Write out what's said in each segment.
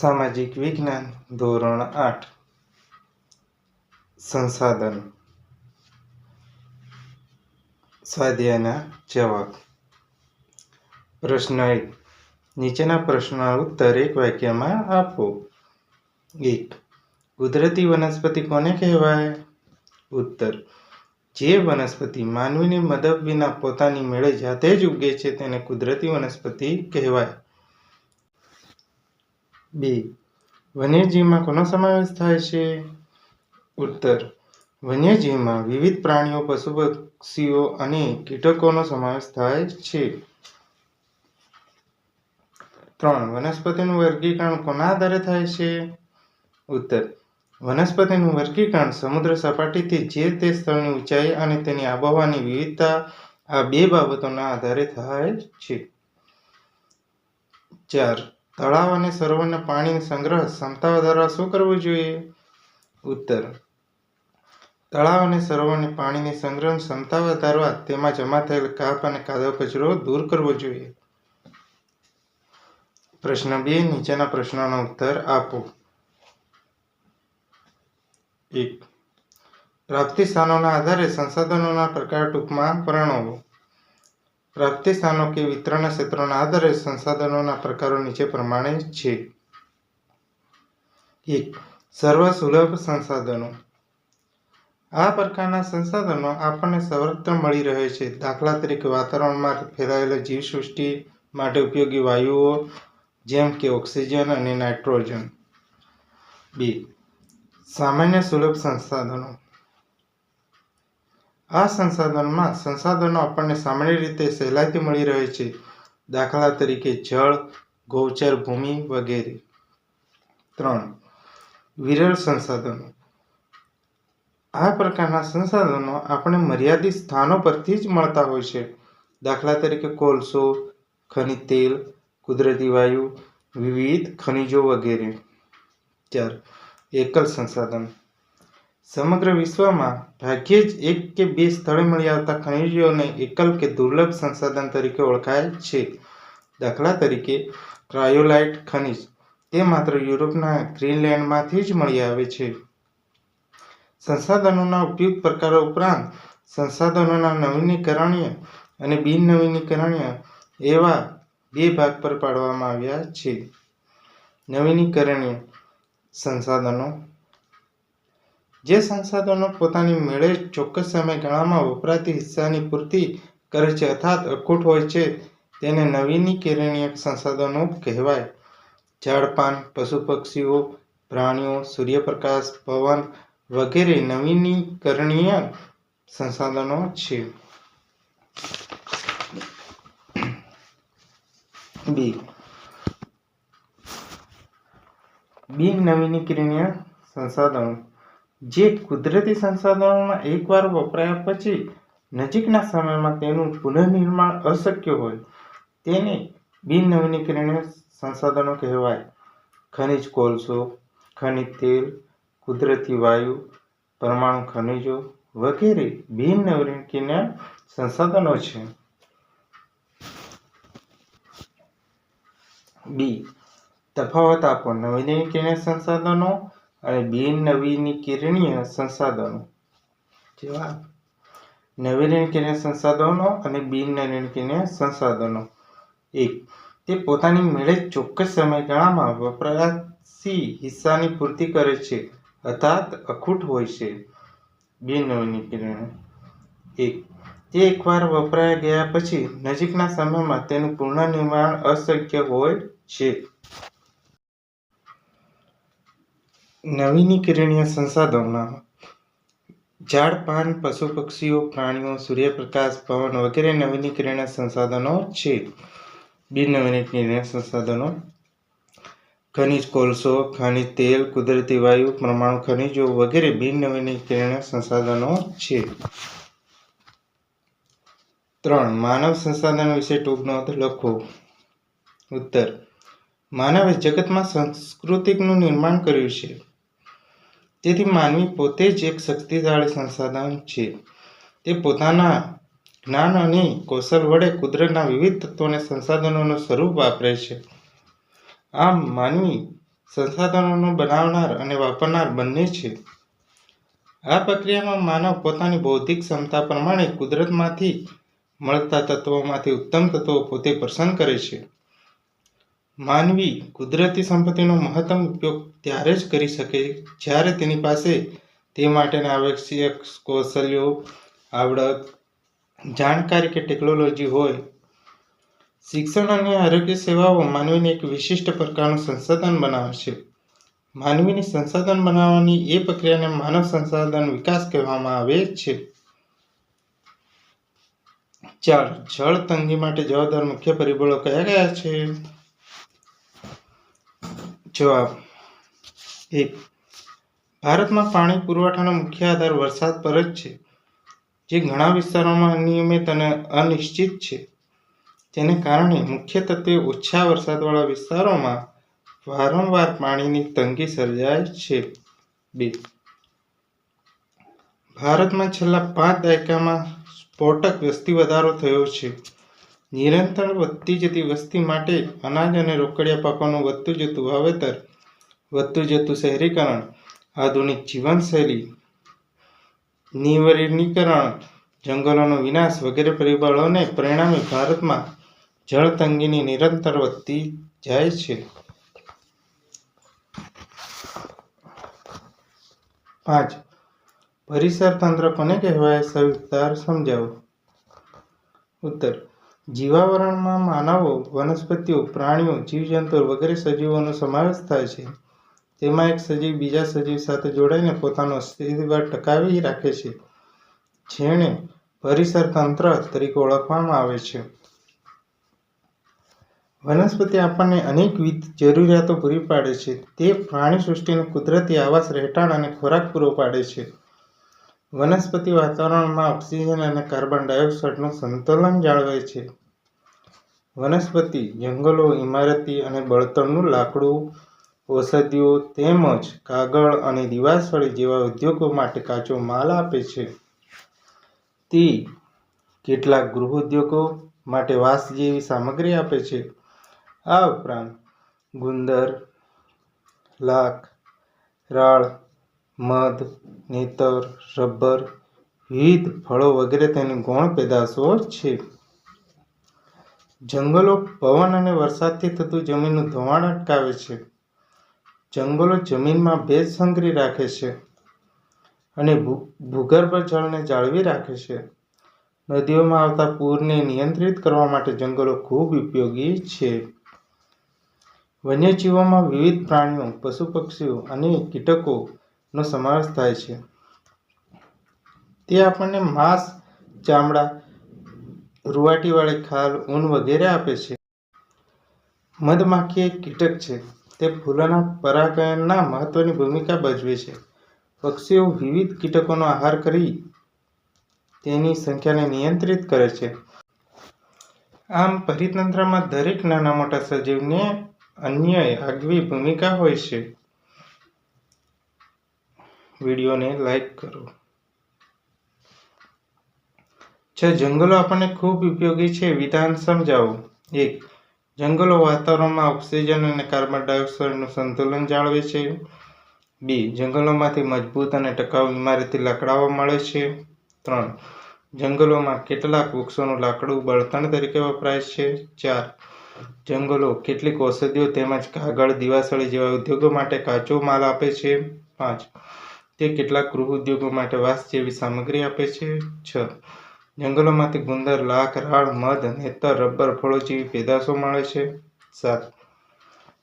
સામાજિક વિજ્ઞાન ધોરણ આઠ. સંસાધન. સ્વાધ્યાયના જવાબ. પ્રશ્ન એક. નીચેના પ્રશ્નના ઉત્તર એક વાક્યમાં આપો. એક. કુદરતી વનસ્પતિ કોને કહેવાય? ઉત્તર. જે વનસ્પતિ માનવીની મદદ વિના પોતાની મેળે જાતે જ ઉગે છે તેને કુદરતી વનસ્પતિ કહેવાય. બે. વન્યજીવમાં કોનો સમાવેશ થાય છે? ઉત્તર. વન્યજીવમાં વિવિધ પ્રાણીઓ પશુ પક્ષીઓ અને કીટકોનો સમાવેશ થાય છે. ત્રણ. વનસ્પતિનું વર્ગીકરણ કોના આધારે થાય છે? ઉત્તર. વનસ્પતિનું વર્ગીકરણ સમુદ્ર સપાટીથી જે તે સ્થળની ઊંચાઈ અને તેની આબોહવાની વિવિધતા આ બે બાબતોના આધારે થાય છે. ચાર. તળાવ અને સરોવરના પાણીનો સંગ્રહ ક્ષમતા વધારવા શું કરવું જોઈએ? ઉત્તર. તળાવ અને સરોવરની પાણીની સંગ્રહ ક્ષમતા વધારવા તેમાં જમા થયેલ કાપ અને કાદવ કચરો દૂર કરવો જોઈએ. પ્રશ્ન બે, નીચેના પ્રશ્નોનો ઉત્તર આપો. એક. પ્રાપ્તિ સ્થાનોના આધારે સંસાધનોના પ્રકાર ટૂંકમાં વર્ણવો. પ્રાપ્તિ સ્થાનો કે વિતરણના ક્ષેત્રોના આધારે સંસાધનોના પ્રકારો નીચે પ્રમાણે છે. એક સર્વ સુલભ સંસાધનો. આ પ્રકારના સંસાધનો આપણને સર્વત્ર મળી રહે છે. દાખલા તરીકે વાતાવરણમાં ફેલાયેલા જીવસૃષ્ટિ માટે ઉપયોગી વાયુઓ, જેમ કે ઓક્સિજન અને નાઇટ્રોજન. બે, સામાન્ય સુલભ સંસાધનો. આ સંસાધનમાં સંસાધનો આપણને સામાન્ય રીતે સહેલાઈથી મળી રહે છે. દાખલા તરીકે જળ, ગૌચર ભૂમિ વગેરે. ત્રણ, વિરળ સંસાધનો. આ પ્રકારના સંસાધનો આપણે મર્યાદિત સ્થાનો પરથી જ મળતા હોય છે. દાખલા તરીકે કોલસો, ખનિજ તેલ, કુદરતી વાયુ, વિવિધ ખનિજો વગેરે. ચાર, એકલ સંસાધન. સમગ્ર વિશ્વમાં ભાગ્યે જ એક કે બે સ્થળે મળી આવતા ખનિજોને એકલ કે દુર્લભ સંસાધન તરીકે ઓળખાય છે. દાખલા તરીકે, ક્રાયોલાઇટ ખનિજ તે માત્ર યુરોપના ગ્રીનલેન્ડમાંથી જ મળી આવે છે. સંસાધનોના ઉપયુક્ત પ્રકારો ઉપરાંત સંસાધનોના નવીનીકરણીય અને બિન નવીનીકરણીય એવા બે ભાગ પર પાડવામાં આવ્યા છે. નવીનીકરણીય સંસાધનો જે સંસાધનો પોતાની મેળે જ ચોક્કસ સમયગાળામાં વપરાતી હિસ્સાની પૂર્તિ કરે છે, અર્થાત અખૂટ હોય છે, તેને નવીનીકરણીય સંસાધનો કહેવાય. ઝાડપાન પશુ પક્ષીઓ પ્રાણીઓ, સૂર્યપ્રકાશ, પવન વગેરે નવીનીકરણીય સંસાધનો છે. બી. બિન નવીનીકરણીય સંસાધનો. જે કુદરતી સંસાધનોમાં એકવાર વપરાયા પછી નજીકના સમયમાં તેનું પુનઃનિર્માણ અશક્ય હોય. તેને બિન નવીનીકરણીય સંસાધનો કહેવાય. ખનિજ કોલસો, ખનિજ તેલ, કુદરતી વાયુ, પરમાણુ ખનિજો વગેરે બિન નવીનીકરણીય સંસાધનો છે. બી. તફાવત આપો. નવીનીકરણીય સંસાધનો અને બિન નવીનીકરણીય સંસાધનો. જવાબ નવીનીકરણીય સંસાધનો અને બિન નવીનીકરણીય સંસાધનો. એક તે પોતાની મેળે ચોક્કસ સમયગાળામાં વપરાશી હિસ્સાની પૂર્તિ કરે છે અર્થાત અખૂટ હોય છે. બિન નવીનીકરણીય એક તે એકવાર વપરાયા ગયા પછી નજીકના સમયમાં તેનું પુનઃનિર્માણ અશક્ય હોય છે. નવીનીકરણીય સંસાધનો ઝાડ, પાન, પશુ, પક્ષીઓ, પ્રાણીઓ, સૂર્યપ્રકાશ, પવન વગેરે નવીનીકરણીય સંસાધનો છે. બિન નવીનીકરણીય સંસાધનો. ખનિજ, કોલસો, ખનિજ, તેલ, કુદરતી વાયુ, પરમાણુ ખનિજો વગેરે બિન નવીનીકરણીય સંસાધનો છે. ત્રણ, માનવ સંસાધનો વિશે ટૂંક નોંધ લખો. ઉત્તર, માનવે જગતમાં સંસ્કૃતિકનું નિર્માણ કર્યું છે. તેથી માનવી પોતે જ એક શક્તિશાળી સંસાધન છે. તે પોતાના જ્ઞાન અને કૌશલ વડે કુદરતના વિવિધ તત્વોને સંસાધનોનું સ્વરૂપ વાપરે છે. આમ માનવી સંસાધનોનો બનાવનાર અને વાપરનાર બંને છે. આ પ્રક્રિયામાં માનવ પોતાની બૌદ્ધિક ક્ષમતા પ્રમાણે કુદરતમાંથી મળતા તત્વોમાંથી ઉત્તમ તત્વો પોતે પસંદ કરે છે. માનવી કુદરતી સંપત્તિનો મહત્તમ ઉપયોગ ત્યારે જ કરી શકે જ્યારે તેની પાસે તે માટેના આવશ્યક કૌશલ્યો, આવડત, જાણકારી કે ટેકનોલોજી હોય. શિક્ષણ અને આરોગ્ય સેવાઓ માનવીને એક વિશિષ્ટ પ્રકારનું સંસાધન બનાવે છે માનવીની સંસાધન બનાવવાની એ પ્રક્રિયાને માનવ સંસાધન વિકાસ કહેવામાં આવે છે. ચાર જળ તંગી માટે જવાબદાર મુખ્ય પરિબળો કયા કયા છે? જવાબ. એક, ભારતમાં પાણી પુરવઠાનો મુખ્ય આધાર વરસાદ પર જ છે, જે ઘણા વિસ્તારોમાં અનિયમિત અને અનિશ્ચિત છે. તેને કારણે મુખ્યત્વે ઓછા વરસાદવાળા વિસ્તારોમાં વારંવાર પાણીની તંગી સર્જાય છે. બે, ભારતમાં છેલ્લા પાંચ દાયકામાં સ્ફોટક વસ્તી વધારો થયો છે. નિરંતર વધતી જતી વસ્તી માટે અનાજ અને રોકડિયા પાકોનું વધતું જતું વાવેતર, વધતું જતું શહેરીકરણ, આધુનિક જીવનશૈલી નિવર્ણીકરણ જંગલોનો વિનાશ વગેરે પરિબળોને પરિણામે ભારતમાં જળ તંગીની નિરંતર વધતી જાય છે. પાંચ પરિસર તંત્ર કોને કહેવાય? સવિસ્તાર સમજાવો. ઉત્તર જીવાવરણમાં માનવો, વનસ્પતિઓ, પ્રાણીઓ, જીવજંતુઓ વગેરે સજીવોનો સમાવેશ થાય છે. તેમાં એક સજીવ બીજા સજીવ સાથે જોડાઈને પોતાનો અસ્તિત્વ ટકાવી રાખે છે, જેને પરિસર તંત્ર તરીકે ઓળખવામાં આવે છે. વનસ્પતિ આપણને અનેકવિધ જરૂરિયાતો પૂરી પાડે છે. તે પ્રાણી સૃષ્ટિને કુદરતી આવાસ, રહેઠાણ અને ખોરાક પૂરો પાડે છે. વનસ્પતિ વાતાવરણમાં ઓક્સિજન અને કાર્બન ડાયોક્સાઇડનું સંતુલન જાળવે છે. વનસ્પતિ, જંગલો, ઇમારતી અને બળતણનું લાકડું, ઔષધિઓ તેમજ કાગળ અને દિવાસળી જેવા ઉદ્યોગો માટે કાચો માલ આપે છે. તે કેટલાક ગૃહ ઉદ્યોગો માટે વાંસ જેવી સામગ્રી આપે છે. આ ઉપરાંત ગુંદર, લાખ, રાળ, મધ, નેતર, રબર, વિવિધ ફળો વગેરે તેની ગૌણ પેદાશો છે. જંગલો પવન અને વરસાદથી થતું જમીનનું ધોવાણ અટકાવે છે. જંગલો જમીનમાં ભેજ સંગ્રહી રાખે છે અને ભૂગર્ભ જળને જાળવી રાખે છે. નદીઓમાં આવતા પૂરને નિયંત્રિત કરવા માટે જંગલો ખૂબ ઉપયોગી છે. વન્યજીવોમાં વિવિધ પ્રાણીઓ પશુ પક્ષીઓ અને કીટકોનો સમાવેશ થાય છે. તે આપણને માંસ, ચામડા રૂંવાટીવાળી ખાલ ઊન વગેરે આપે છે. મધમાખી એક કીટક છે. તે ફૂલોના પરાગયણના મહત્વની ભૂમિકા ભજવે છે. પક્ષીઓ વિવિધ કીટકોનો આહાર કરી તેની સંખ્યાને નિયંત્રિત કરે છે. આમ, પરિતંત્રમાં દરેક નાના મોટા સજીવને અન્ય આગવી ભૂમિકા હોય છે. વિડીયોને લાઈક કરો. છ જંગલો આપણને ખૂબ ઉપયોગી છે, વિધાન સમજાવો. એક, જંગલો વાતાવરણમાં ઓક્સિજન અને કાર્બન ડાયોક્સાઇડનું સંતુલન જાળવે છે. બે, જંગલોમાંથી મજબૂત અને ટકાઉ ઇમારતી લાકડાઓ મળે છે. ત્રણ, જંગલોમાં કેટલાક વૃક્ષોનું લાકડું બળતણ તરીકે વપરાય છે. ચાર, જંગલો કેટલીક ઔષધિઓ તેમજ કાગળ, દિવાસળી જેવા ઉદ્યોગો માટે કાચો માલ આપે છે. પાંચ, તે કેટલાક ગૃહ ઉદ્યોગો માટે વાસ જેવી સામગ્રી આપે છે. છ જંગલોમાંથી ગુંદર, લાખ, રાળ, મધ, નેતર, રબર, ફળો જેવી પેદાશો મળે છે. સાત.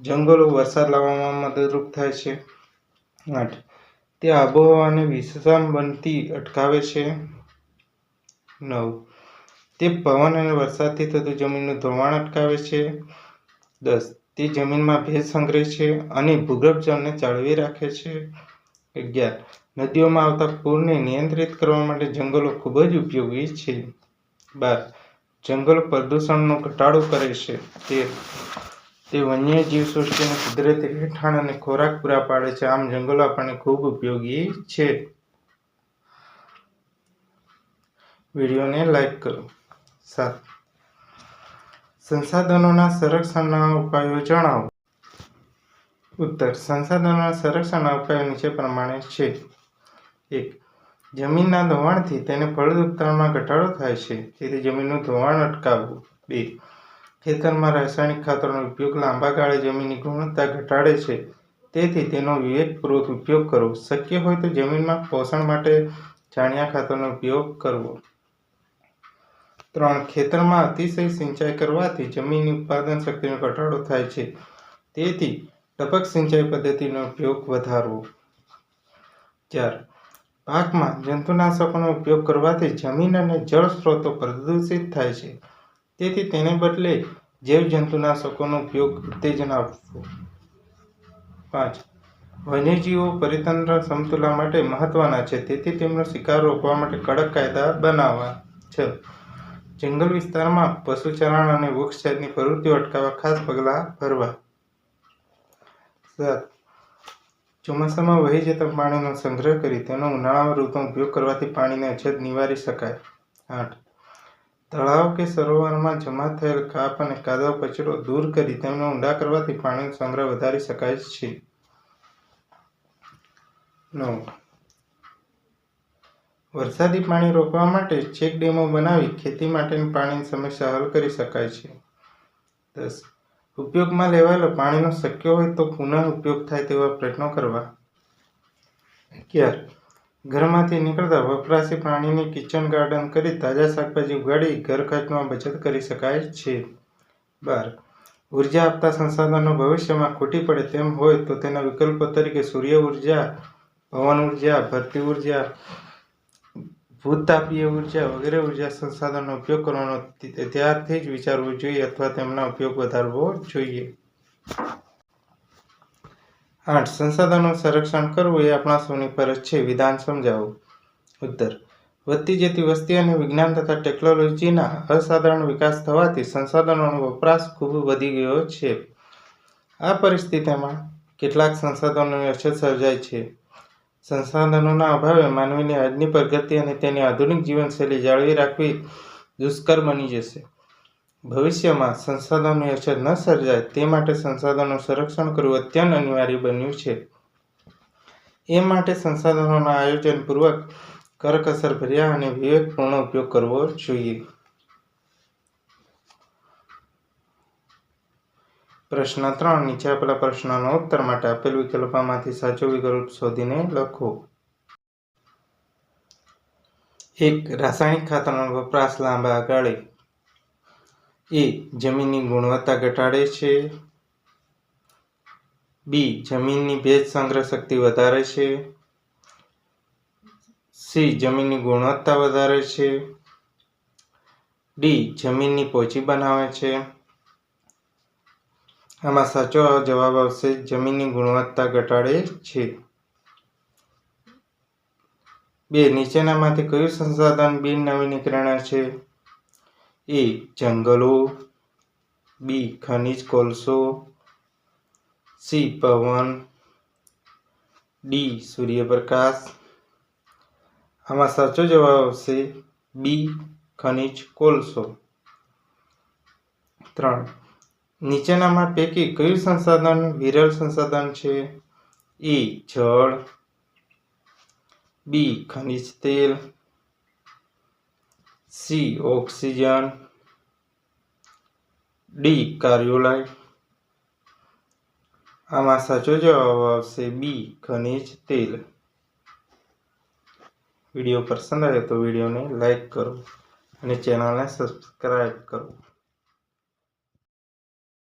જંગલો વરસાદ લાવવામાં મદદરૂપ થાય છે. આઠ. તે આબોહવાને વિષમ બનતી અટકાવે છે. નવ. તે પવન અને વરસાદથી થતું જમીનનું ધોવાણ અટકાવે છે. દસ. તે જમીનમાં ભેજ સંગ્રહે છે અને ભૂગર્ભ જળને જાળવી રાખે છે. અગિયાર. નદીઓમાં આવતા પૂરને નિયંત્રિત કરવા માટે જંગલો ખૂબ જ ઉપયોગી છે. બાર, જંગલ પ્રદૂષણનો ઘટાડો કરે છે. તે તે વન્યજીવ સૃષ્ટિને કુદરતી રહેઠાણ અને ખોરાક પૂરા પાડે છે. આમ જંગલો આપણને ખૂબ ઉપયોગી છે. વિડીયોને લાઈક કરો. સાત, સંસાધનોના સંરક્ષણના ઉપાયો જણાવો. ઉત્તર, સંસાધનોના સંરક્ષણના ઉપાયો નીચે પ્રમાણે છે. એક, જમીનના ધોવાણથી તેને ફળદ્રુપતામાં ઘટાડો થાય છે તેથી જમીનનું ધોવાણ અટકાવવું. બે, ખેતરમાં રાસાયણિક ખાતરનો ઉપયોગ લાંબા ગાળે જમીનની ગુણવત્તા ઘટાડે છે, તેથી તેનો વિવેકપૂર્વક ઉપયોગ કરવો. શક્ય હોય તો જમીનમાં પોષણ માટે છાણિયા ખાતરનો ઉપયોગ કરવો. ત્રણ, ખેતરમાં અતિશય સિંચાઈ કરવાથી જમીનની ઉત્પાદન શક્તિનો ઘટાડો થાય છે, તેથી ટપક સિંચાઈ પદ્ધતિનો ઉપયોગ વધારવો. ચાર પાકમાં જંતુનાશકોનો ઉપયોગ કરવાથી જમીન અને જળ સ્ત્રોતો પ્રદૂષિત થાય છે. તેથી તેને બદલે જૈવ જંતુનાશકોનો ઉપયોગ ઉત્તેજન આપવું. પાંચ. વન્યજીવો પરિતંત્ર સમતુલા માટે મહત્વના છે. તેથી તેમનો શિકાર રોકવા માટે કડક કાયદા બનાવવા. છે. જંગલ વિસ્તારમાં પશુચરણ અને વૃક્ષછેદની પ્રવૃત્તિઓ અટકાવવા ખાસ પગલાં ભરવા. સાત. ચોમાસામાં વહી જતા પાણીનો સંગ્રહ કરી તેનો ઉનાળામાં ઋતુમાં ઉપયોગ કરવાથી પાણીની અછત નિવારી શકાય. આઠ. તળાવ કે સરોવરમાં જમા થયેલ કાપ અને કાદવ કચરો દૂર કરી તેમને ઊંડા કરવાથી પાણીનો સંગ્રહ વધારી શકાય છે. નવ. વરસાદી પાણી રોકવા માટે ચેક ડેમો બનાવી ખેતી માટેની પાણીની સમસ્યા હલ કરી શકાય છે. દસ. ઉપયોગમાં લેવાયેલો પાણીનો શક્ય હોય તો પુનઃ ઉપયોગ થાય તેવા પ્રયત્નો કરવા. અગિયાર ઘરમાંથી નીકળતા વપરાશી પાણીની કિચન ગાર્ડન કરી તાજા શાકભાજી ઉગાડી ઘર ખર્ચમાં બચત કરી શકાય છે. બાર. ઊર્જા આપતા સંસાધનો ભવિષ્યમાં ખૂટી પડે તેમ હોય તો તેના વિકલ્પો તરીકે સૂર્ય ઊર્જા, પવન ઊર્જા, ભરતી ઊર્જા ભૂતાપીય ઊર્જા વગેરે ઊર્જા સંસાધનનો ઉપયોગ કરવાનો ત્યારથી જ વિચારવું જોઈએ અથવા તેમના ઉપયોગ વધારવો જોઈએ. આઠ, સંસાધનો સંરક્ષણ કરવું એ આપણા સૌની ફરજ છે. વિધાન સમજાવો. ઉત્તર, વધતી જતી વસ્તી અને વિજ્ઞાન તથા ટેકનોલોજીના અસાધારણ વિકાસ થવાથી સંસાધનોનો વપરાશ ખૂબ વધી ગયો છે. આ પરિસ્થિતિમાં કેટલાક સંસાધનોની અછત સર્જાય છે. સંસાધનોના અભાવે માનવીની આજની પ્રગતિ અને તેની આધુનિક જીવનશૈલી જાળવી રાખવી દુષ્કર બની જશે. ભવિષ્યમાં સંસાધનોની અછત ન સર્જાય તે માટે સંસાધનોનું સંરક્ષણ કરવું અત્યંત અનિવાર્ય બન્યું છે. એ માટે સંસાધનોના આયોજનપૂર્વક કરકસર ભર્યા અને વિવેકપૂર્ણ ઉપયોગ કરવો જોઈએ. પ્રશ્ન ત્રણ, નીચે આપેલા પ્રશ્નનો ઉત્તર માટે આપેલ વિકલ્પોમાંથી સાચો વિકલ્પ શોધીને લખો. એક, રાસાયણિક ખાતરનો વપરાશ લાંબા ગાળે. એ, જમીનની ગુણવત્તા ઘટાડે છે. બી, જમીનની ભેજ સંગ્રહ શક્તિ વધારે છે. સી, જમીનની ગુણવત્તા વધારે છે. ડી, જમીનની પોચી બનાવે છે. આમાં સાચો જવાબ આવશે, જમીનની ગુણવત્તા ઘટાડે છે. બે, નીચેનામાંથી કયું સંસાધન બિન નવીનીકરણ છે? એ, જંગલો. બી, ખનિજ કોલસો. સી, પવન. ડી, સૂર્યપ્રકાશ. આમાં સાચો જવાબ આવશે, બી, ખનિજ કોલસો. ત્રણ નીચેનામાં પૈકી કયું સંસાધન વિરલ સંસાધન છે? એ જળ. બી ખનિજ તેલ. C oxygen. D cryolite. આમાં સાચો જવાબ આવશે બી ખનિજ તેલ. વીડિયો પસંદ આવે તો વિડીયોને લાઈક કરો અને ચેનલને સબસ્ક્રાઈબ કરો.